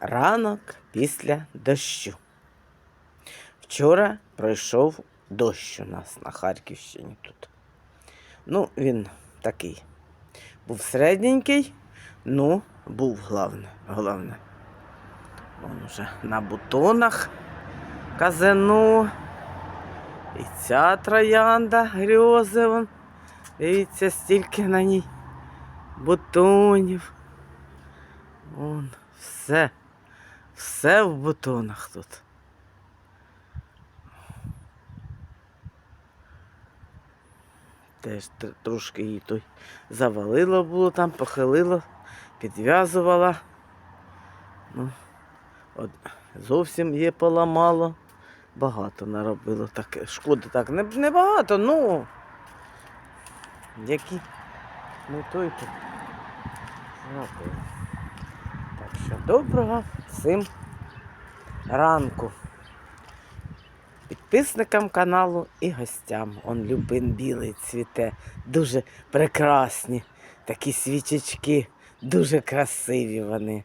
Ранок після дощу. Вчора пройшов дощ у нас на Харківщині тут. Ну, він такий. Був середненький, ну, був головне. головне. Вон уже на бутонах казану. І ця троянда грьози. Вон. Дивіться, стільки на ній бутонів. Вон, все. Все в бутонах тут. Теж трошки її той завалило було там, похилило, підв'язувала. Ну, от, зовсім її поламало. Багато наробило. Так, шкоди так не, не багато, ну. Які не той то. Доброго всім ранку. Підписникам каналу і гостям. Он Любин білий цвіте. Дуже прекрасні. Такі свічечки, дуже красиві вони.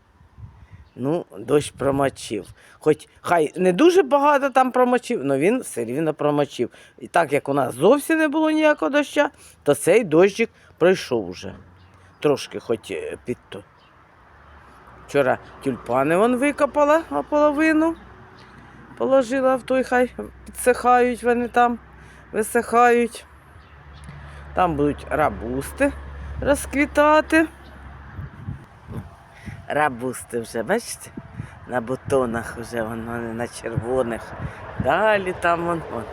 Ну, дощ промочив. Хоч хай не дуже багато там промочив, але він все рівно промочив. І так як у нас зовсім не було ніякого доща, то цей дощик пройшов уже. Трошки хоч е, під то. Вчора тюльпани вон викопала половину. Положила в той, хай підсихають вони там, висихають. Там будуть рабусти розквітати. Рабусти вже, бачите? На бутонах вже вон, вони на червоних. Далі там вон, вон,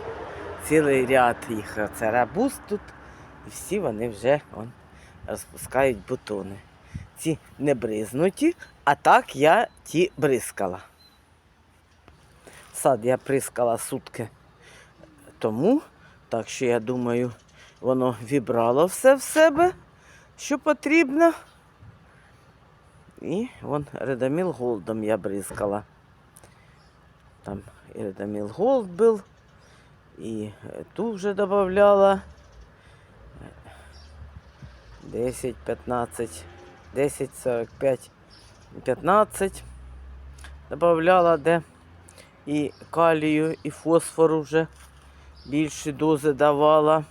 цілий ряд їх. Це рабуст тут. І всі вони вже вон, розпускають бутони. Ці не бризнуті, а так я ті бризкала. Сад я прискала сутки тому, так що я думаю, воно вібрало все в себе, що потрібно. І вон Редаміл Голдом я бризкала. Там і Редаміл Голд був, і ту вже додавала 10, 15, 10, 45, 15 додавала де і калію, і фосфору вже більші дози давала.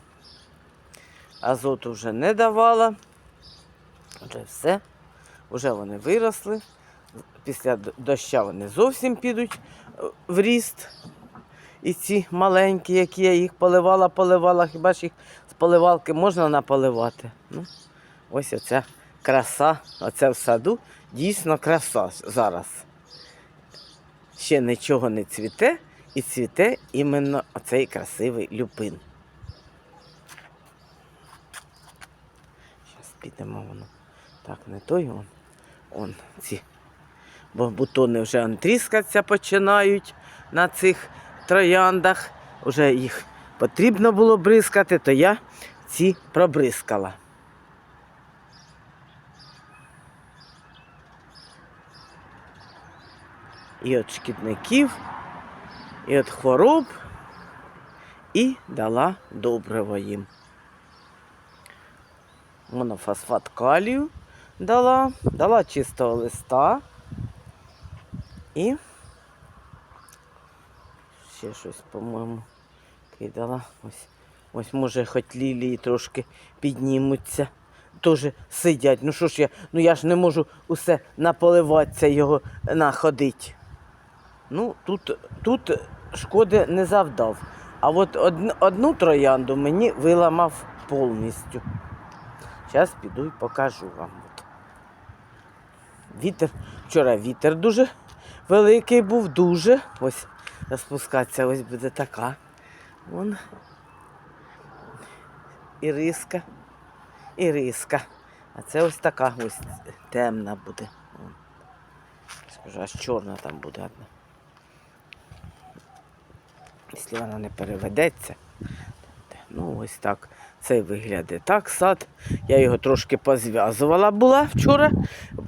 Азоту вже не давала. Вже все. Вже вони виросли. Після доща вони зовсім підуть е, в ріст. І ці маленькі, які я їх поливала, поливала, хіба ж їх з поливалки можна наполивати? Ну, ось оця краса, оце в саду дійсно краса зараз. Ще нічого не цвіте, і цвіте іменно оцей красивий люпин. Зараз підемо воно. Так, не той он. Он ці. Бо бутони вже он тріскатися починають на цих трояндах. Вже їх потрібно було бризкати, то я ці пробризкала. І від шкідників, і від хвороб, і дала добриво їм. Монофосфат калію дала, дала чистого листа і ще щось, по-моєму, кидала. Ось, ось може хоч лілії трошки піднімуться. Теж сидять. Ну що ж я, ну я ж не можу усе наполиватися його находити. Ну, тут, тут шкоди не завдав. А от одну, одну троянду мені виламав повністю. Зараз піду і покажу вам. Вітер. Вчора вітер дуже великий був, дуже. Ось розпускатися ось буде така. Вон. Іриска. Іриска. А це ось така ось темна буде. Скажу, аж чорна там буде одна. Якщо вона не переведеться. Ну, ось так. Це виглядає так сад. Я його трошки позв'язувала була вчора.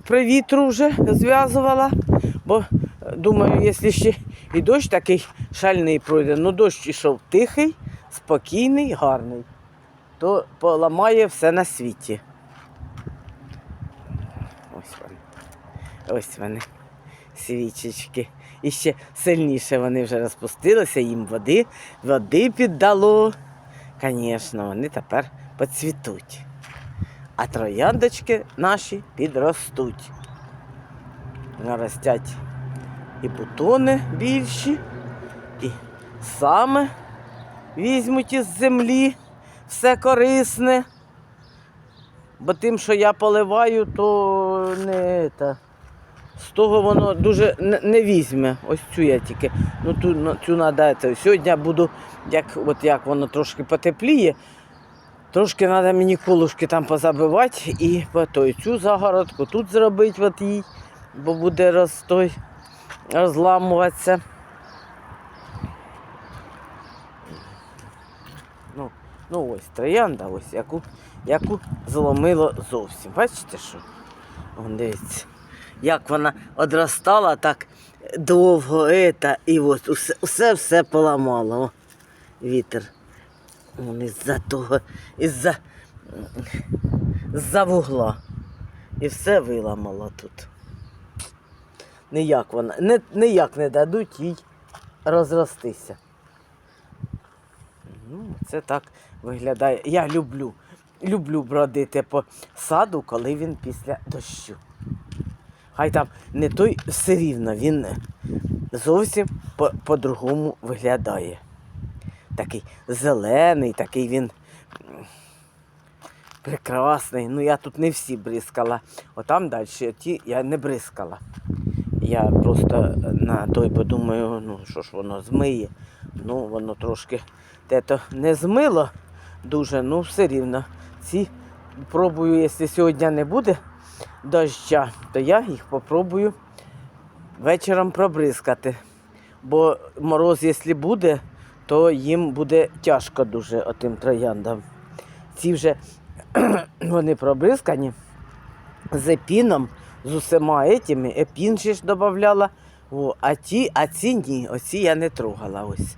При вітру вже зв'язувала. Бо е, думаю, якщо ще і дощ такий шальний пройде, ну дощ ішов тихий, спокійний, гарний, то поламає все на світі. Ось вони. Ось вони. Свічечки. І ще сильніше вони вже розпустилися, їм води, води піддало. Звісно, вони тепер поцвітуть. А трояндочки наші підростуть. Наростять і бутони більші, і саме візьмуть із землі все корисне. Бо тим, що я поливаю, то не та, з того воно дуже не, візьме. Ось цю я тільки. Ну ту, цю треба. Сьогодні я буду, як, от як воно трошки потепліє, трошки треба мені колушки там позабивати і той, цю загородку тут зробити от їй, бо буде розтой, розламуватися. Ну, ну ось троянда, ось яку, яку зломило зовсім. Бачите що? Вон дивіться. Як вона одростала так довго, ета, і ось усе, усе, все поламало. О, вітер. Із-за того, із-за, з-за вугла. І все виламало тут. Ніяк вона, не, ніяк не дадуть їй розростися. Ну, це так виглядає. Я люблю, люблю бродити по саду, коли він після дощу. Хай там не той все рівно, він зовсім по- по-другому виглядає. Такий зелений, такий він прекрасний. Ну, я тут не всі бризкала. Отам далі ті я не бризкала. Я просто на той подумаю, ну що ж воно змиє. Ну, воно трошки те-то не змило дуже, ну все рівно. Ці пробую, якщо сьогодні не буде доща, то я їх попробую вечором пробризкати. Бо мороз, якщо буде, то їм буде тяжко дуже отим трояндам. Ці вже вони пробризкані з епіном, з усіма етими. Епін ще ж додавала. А, ті, а ці ні, оці я не трогала ось.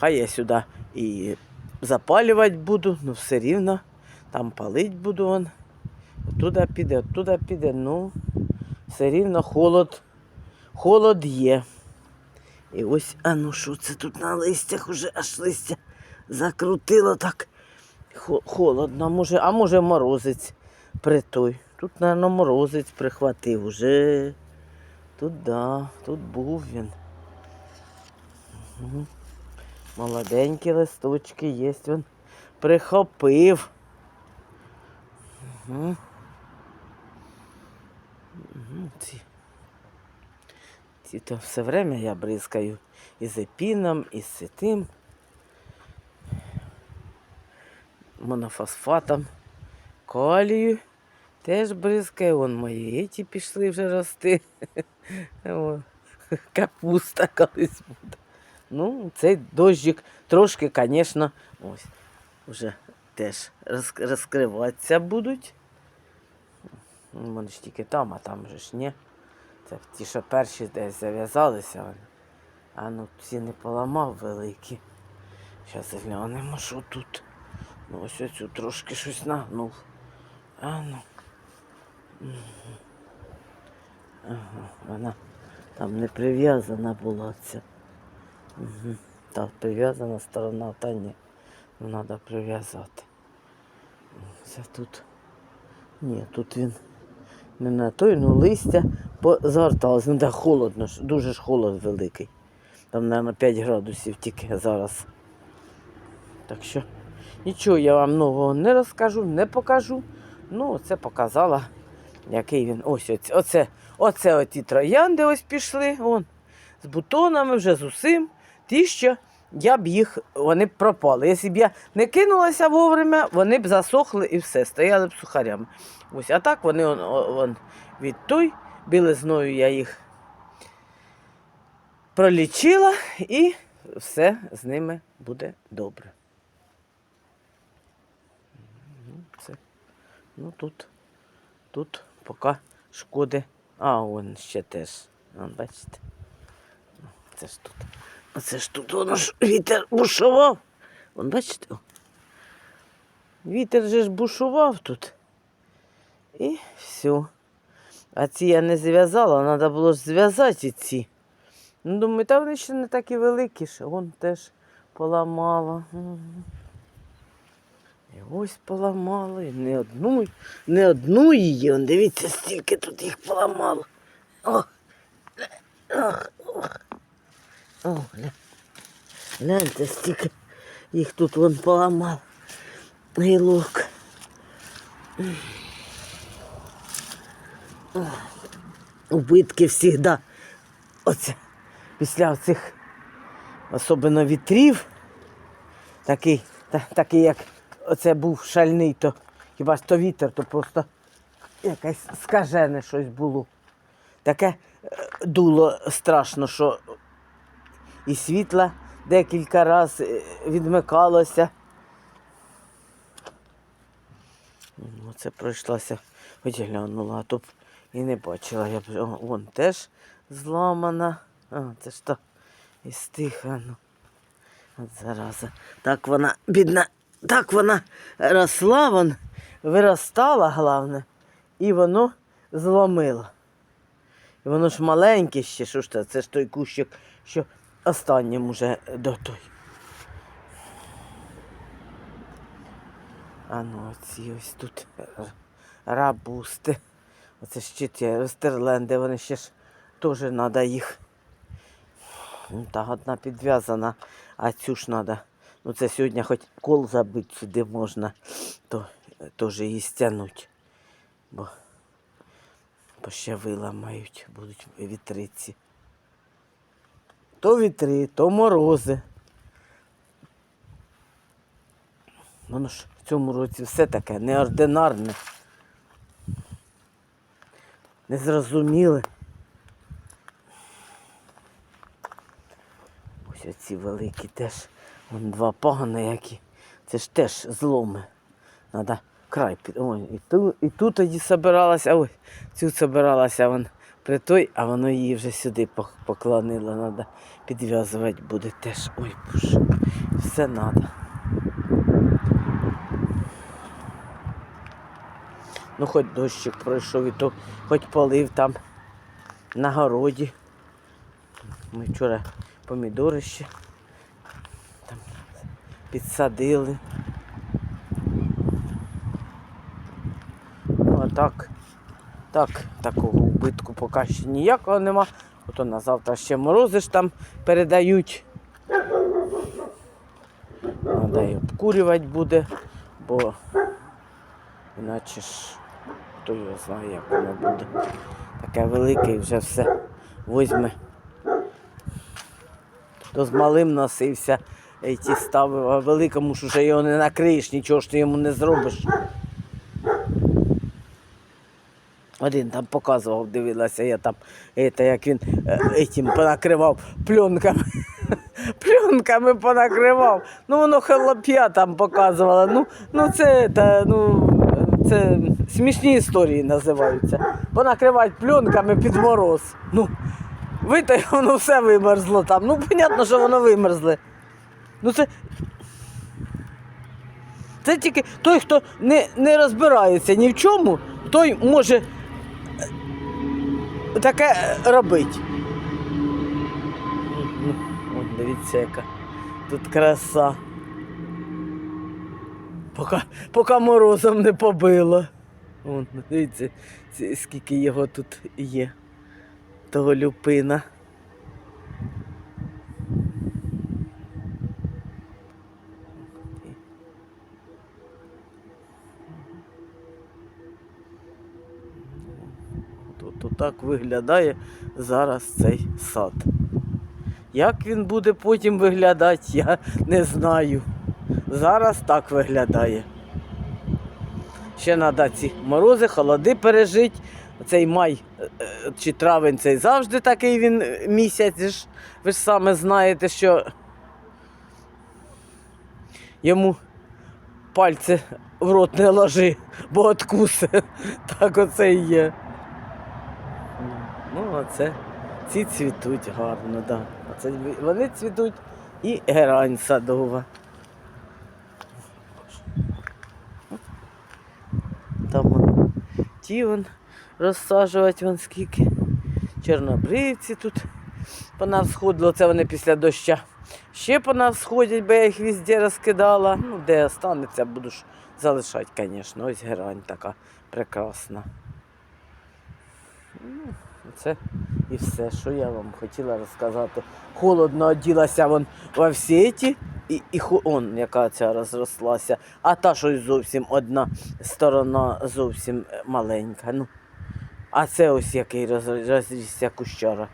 Хай я сюди і запалювати буду, ну все рівно. Там палить буду он. Оттуда піде, оттуда піде, ну, все рівно холод, холод є. І ось, а ну що це тут на листях уже аж листя закрутило так. Холодно, може, а може морозець при той. Тут, мабуть, морозець прихватив уже. Тут да, тут був він. Мгм. Молоденькі листочки є, він прихопив. Угу. Угу. Ці. Ці то все время я бризкаю і з епіном, і з цим монофосфатом, калію. Теж бризкаю, вон мої ті пішли вже рости. Капуста колись буде. Ну, цей дощик трошки, звісно, ось, вже теж розкриватися будуть. Вони ж тільки там, а там же ж ні. Це ті, що перші десь зав'язалися. вони. А ну ці не поламав великі. Зараз глянемо, що тут. Ну, ось оцю трошки щось нагнув. А ну. Ага, вона там не прив'язана була ця. Угу. Так, прив'язана сторона, та ні. Треба прив'язати. Це тут. Ні, тут він не на той, ну листя позагорталось. Ну, де холодно, дуже ж холод великий. Там, мабуть, 5 градусів тільки зараз. Так що нічого я вам нового не розкажу, не покажу. Ну, це показала, який він. Ось оце, оце, оце оті троянди ось пішли. Вон, з бутонами вже з усім. Ті, що я б їх, вони б пропали. Якщо б я не кинулася вовремя, вони б засохли і все, стояли б сухарями. Ось, а так вони он, он, від той, білизною я їх пролічила і все з ними буде добре. Ну, Це, ну тут, тут поки шкоди. А, он ще теж. Бачите? Це ж тут. Оце ж тут воно ж вітер бушував. Вон, бачите? Вітер же ж бушував тут. І все. А ці я не зв'язала, треба було ж зв'язати ці. Ну, думаю, та вони ще не такі великі ж. Вон теж поламала. І ось поламала. І не одну, не одну її. Он, дивіться, стільки тут їх поламало. О! О! О! О, гля- гляньте, стільки їх тут вон поламав. Гілок. Убитки завжди. Оце після цих особливо вітрів, такий, та, такий, як оце був шальний, то хіба ж то вітер, то просто якесь скажене щось було. Таке е, дуло страшно, що і світла декілька разів відмикалося. Ну, Це пройшлася, хоч глянула, а то і не бачила. Я б о, вон теж зламана. А, це ж то із тих, а ну. От зараза. Так вона, бідна, так вона росла, вон, виростала, головне, і воно зломило. І воно ж маленьке ще, що ж це? Це ж той кущик, що останнім уже до той. А ну, оці ось тут рабусти. Оце ще ті ростерленди, вони ще ж теж треба їх. Ну, та одна підв'язана, а цю ж треба. Ну це сьогодні хоч кол забити сюди можна, то е, теж її стягнуть. Бо ще виламають, будуть вітриці. То вітри, то морози. Воно ж в цьому році все таке неординарне. Незрозуміле. Ось оці великі теж. Вон два пагани які. Це ж теж зломи. Надо край. Ой, і, ту, і тут тоді собиралася, ой, цю собиралася вон при той, а воно її вже сюди поклонило. Надо підв'язувати буде теж. Ой, боже. Все треба. Ну, хоч дощик пройшов, і то хоч полив там на городі. Ми вчора помідори ще там підсадили. Ну, а так, так, такого убитку поки ще ніякого нема. Ото на завтра ще морози ж там передають. Треба і обкурювати буде, бо іначе ж хто його знає, як воно буде. Таке велике і вже все возьме. То з малим носився, і ті ставив, а великому ж уже його не накриєш, нічого ж ти йому не зробиш. Один там показував, дивилася, я там, це, як він етім понакривав пленками. Пленками понакривав. Ну воно хлоп'я там показувало. Ну, ну це, та, ну, це смішні історії називаються. Понакривають пленками під мороз. Ну, вито воно все вимерзло там. Ну, понятно, що воно вимерзле. Ну це. Це тільки той, хто не, не розбирається ні в чому, той може таке робити. Ну, от дивіться, яка тут краса. Поки, поки морозом не побило. Вон, дивіться, скільки його тут є. Того люпина. Тут отак виглядає зараз цей сад. Як він буде потім виглядати, я не знаю. Зараз так виглядає. Ще треба ці морози, холоди пережити. Цей май е, е, чи травень цей завжди такий він е, місяць. Ви ж саме знаєте, що йому пальці в рот не ложи, бо откуси. Так оце і є. Ну, оце. Ці цвітуть гарно. Да. Оце вони цвітуть і герань садова. Там ті вон розсаджувати вон скільки. Чорнобривці тут понавсходило, це вони після доща. Ще понавсходять, бо я їх везде розкидала. Ну, де останеться, буду ж залишати, звісно. Ось герань така прекрасна. Це і все, що я вам хотіла розказати. Холодно оділася вон во всі ті, і, і он, яка ця розрослася. А та щось зовсім одна сторона зовсім е, маленька. Ну. А це ось який роз- розрісся кущара.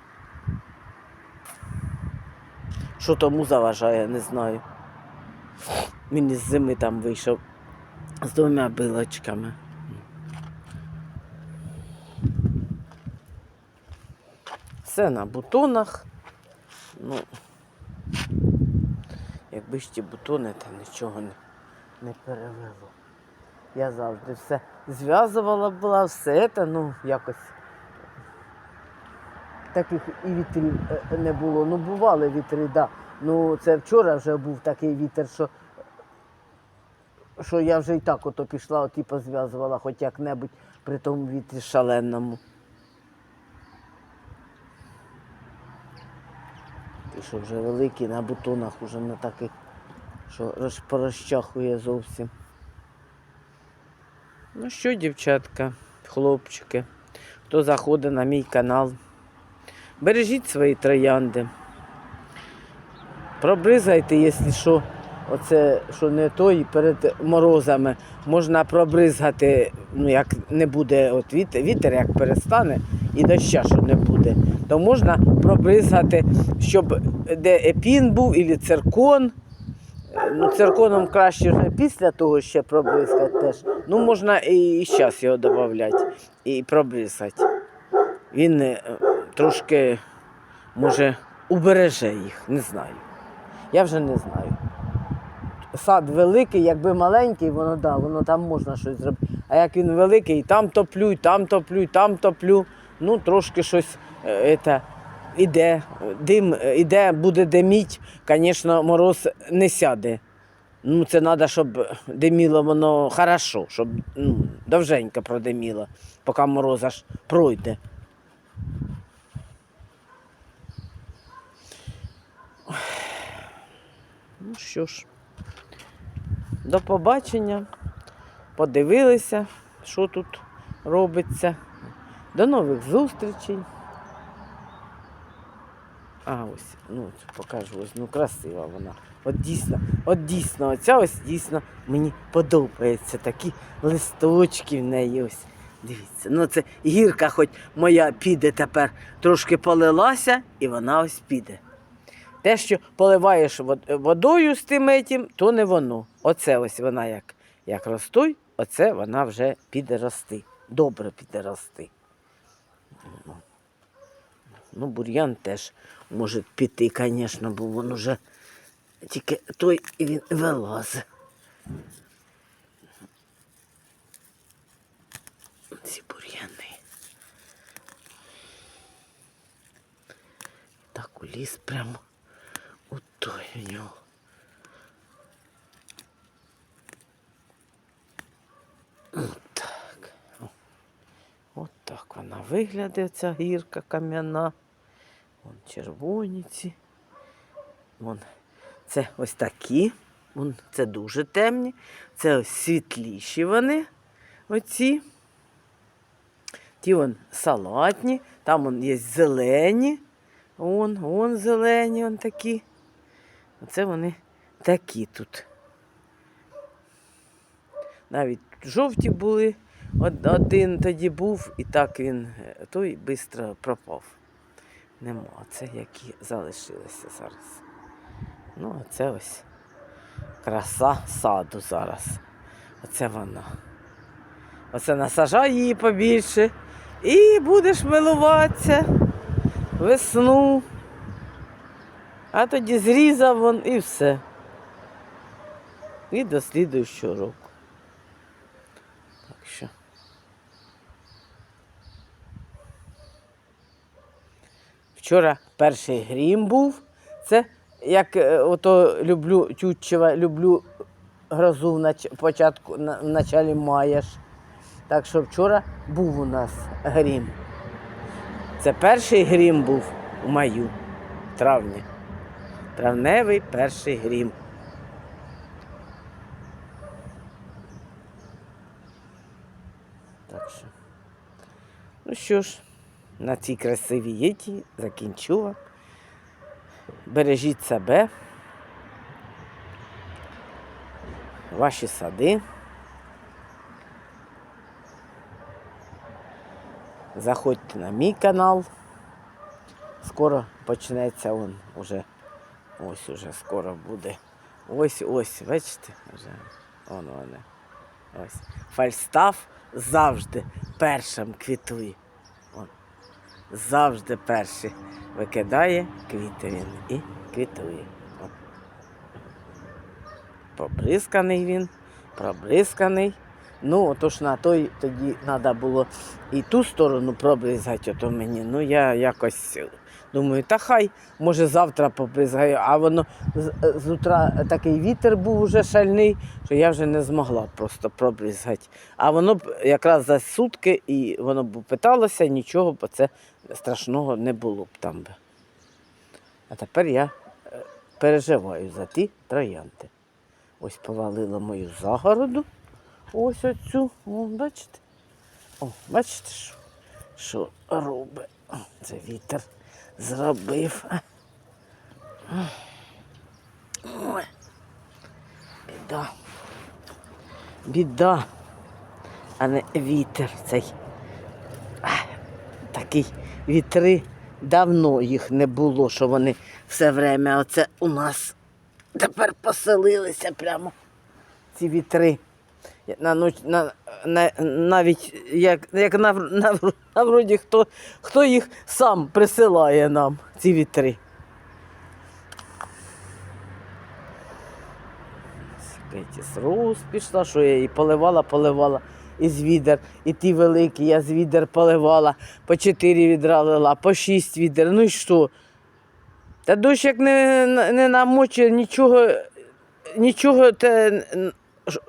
Що тому заважає, не знаю. Він із зими там вийшов з двома билочками. Все на бутонах. Ну, якби ж ті бутони, то нічого не, не перевело. Я завжди все зв'язувала була, все це, ну, якось. Таких і вітрів е, не було. Ну, бували вітри, так. Да. Ну, це вчора вже був такий вітер, що, що я вже і так ото пішла, от і позв'язувала хоч як-небудь при тому вітрі шаленому. І що вже великий на бутонах, уже не такий, що роз- порозчахує зовсім. Ну що, дівчатка, хлопчики, хто заходить на мій канал, бережіть свої троянди. Пробризайте, якщо що, оце, що не той, перед морозами можна пробризгати, ну як не буде от вітер, вітер як перестане і доща, що не буде, то можна пробризгати, щоб де епін був, або циркон. Ну, цирконом краще вже після того ще пробризкати теж. Ну, можна і зараз його додати і пробризкати. Він е, трошки, може, убереже їх, не знаю. Я вже не знаю. Сад великий, якби маленький, воно да, воно там можна щось зробити. А як він великий, там топлю, там топлю, і там топлю, ну трошки щось е, іде, дим іде, буде диміть, звісно, мороз не сяде. Ну, це треба, щоб диміло воно хорошо, щоб ну, довженько продиміло, поки мороз аж пройде. Ну що ж, до побачення. Подивилися, що тут робиться. До нових зустрічей. А, ось, ну покажу, ось, ну красива вона. От дійсно, от дійсно, оця ось дійсно мені подобається. Такі листочки в неї ось. Дивіться, ну це гірка, хоч моя піде тепер, трошки полилася, і вона ось піде. Те, що поливаєш водою з тим етім, то не воно. Оце ось вона як, як ростуй, оце вона вже піде рости. Добре піде рости. Ну, бур'ян теж може піти, звісно, бо він уже тільки той і він вилазить. Ці бур'яни. Так у ліс прямо у той у нього. Отак. От так вона виглядає, ця гірка кам'яна. Вон червоні ці. Вон. Це ось такі. Вон, це дуже темні. Це ось світліші вони. Оці. Ті вон салатні, там вон є зелені. Вон, вон зелені, вон такі. Оце вони такі тут. Навіть жовті були. Один тоді був, і так він е, той швидко пропав. Нема. Це які залишилися зараз. Ну, а це ось краса саду зараз. Оце вона. Оце насажай її побільше. І будеш милуватися весну. А тоді зрізав вон і все. І до слідуючого року. Вчора перший грім був. Це як е, ото люблю Тютчева, люблю грозу в початку в началі мая. Так що вчора був у нас грім. Це перший грім був у маю, в травні. Травневий перший грім. Так що. Ну що ж, на цій красивій єті закінчу вам. Бережіть себе, ваші сади. Заходьте на мій канал. Скоро почнеться он уже. Ось уже скоро буде. Ось ось, бачите, вже. Вон вони. Ось. Фальстаф завжди першим квітує. Завжди перший викидає квіти він і квітує. Вон. Побризканий він, пробризканий. Ну, отож на той тоді треба було і ту сторону пробризати, ото мені. Ну, я якось думаю, та хай, може, завтра побризгаю. А воно з, з утра такий вітер був уже шальний, що я вже не змогла просто пробризгати. А воно б якраз за сутки і воно б питалося, нічого, бо це страшного не було б там. А тепер я е, переживаю за ті троянди. Ось повалила мою загороду. Ось оцю. О, бачите? О, бачите, що, що робить? Це вітер зробив. Біда. Біда, а не вітер цей. Такий вітри. Давно їх не було, що вони все время оце у нас тепер поселилися прямо ці вітри. На, на, на, навіть як, як на, на, на вроді хто, хто їх сам присилає нам, ці вітри. Кетіс Роуз пішла, що я її поливала, поливала із відер. І ті великі, я з відер поливала, по чотири відра лила, по шість відер. Ну і що? Та дощ як не, не намочить нічого, нічого те,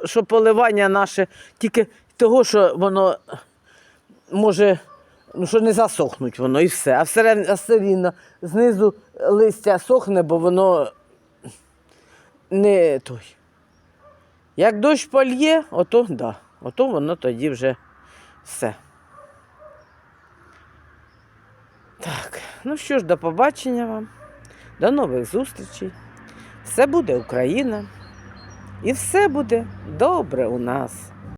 що поливання наше, тільки того, що воно може, ну що не засохнуть воно і все. А все, а все рівно знизу листя сохне, бо воно не той. Як дощ польє, ото да, ото воно тоді вже все. Так, ну що ж, до побачення вам. До нових зустрічей. Все буде Україна. І все буде добре у нас.